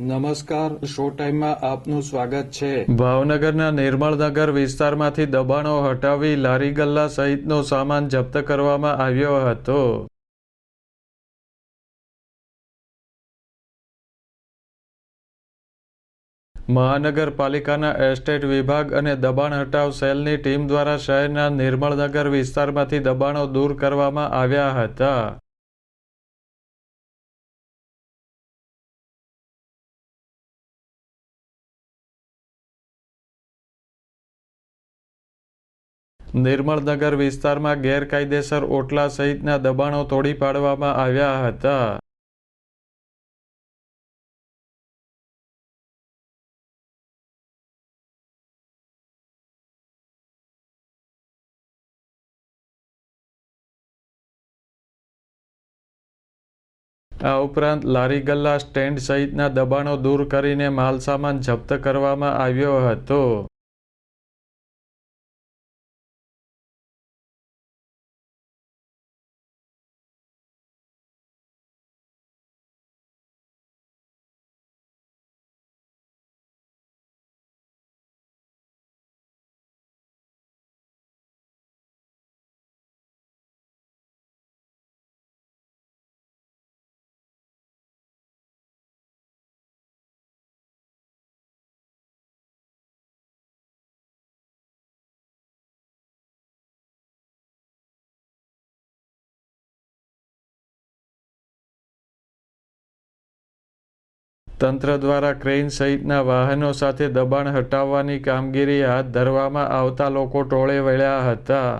નમસ્કાર, શો ટાઈમમાં આપનું સ્વાગત છે. ભાવનગરના નિર્મળનગર વિસ્તારમાંથી દબાણો હટાવી લારી ગલ્લા સહિતનો સામાન જપ્ત કરવામાં આવ્યો હતો. મહાનગરપાલિકાના એસ્ટેટ વિભાગ અને દબાણ હટાવ સેલની ટીમ દ્વારા શહેરના નિર્મળનગર વિસ્તારમાંથી દબાણો દૂર કરવામાં આવ્યા હતા. નિર્મળનગર વિસ્તારમાં ગેરકાયદેસર ઓટલા સહિતના દબાણો તોડી પાડવામાં આવ્યા હતા. આ ઉપરાંત લારી ગલ્લા સ્ટેન્ડ સહિતના દબાણો દૂર કરીને માલસામાન જપ્ત કરવામાં આવ્યો હતો. તંત્ર દ્વારા ક્રેઇન સહિતના વાહનો સાથે દબાણ હટાવવાની કામગીરી હાથ ધરવામાં આવતા લોકો ટોળે વળ્યા હતા.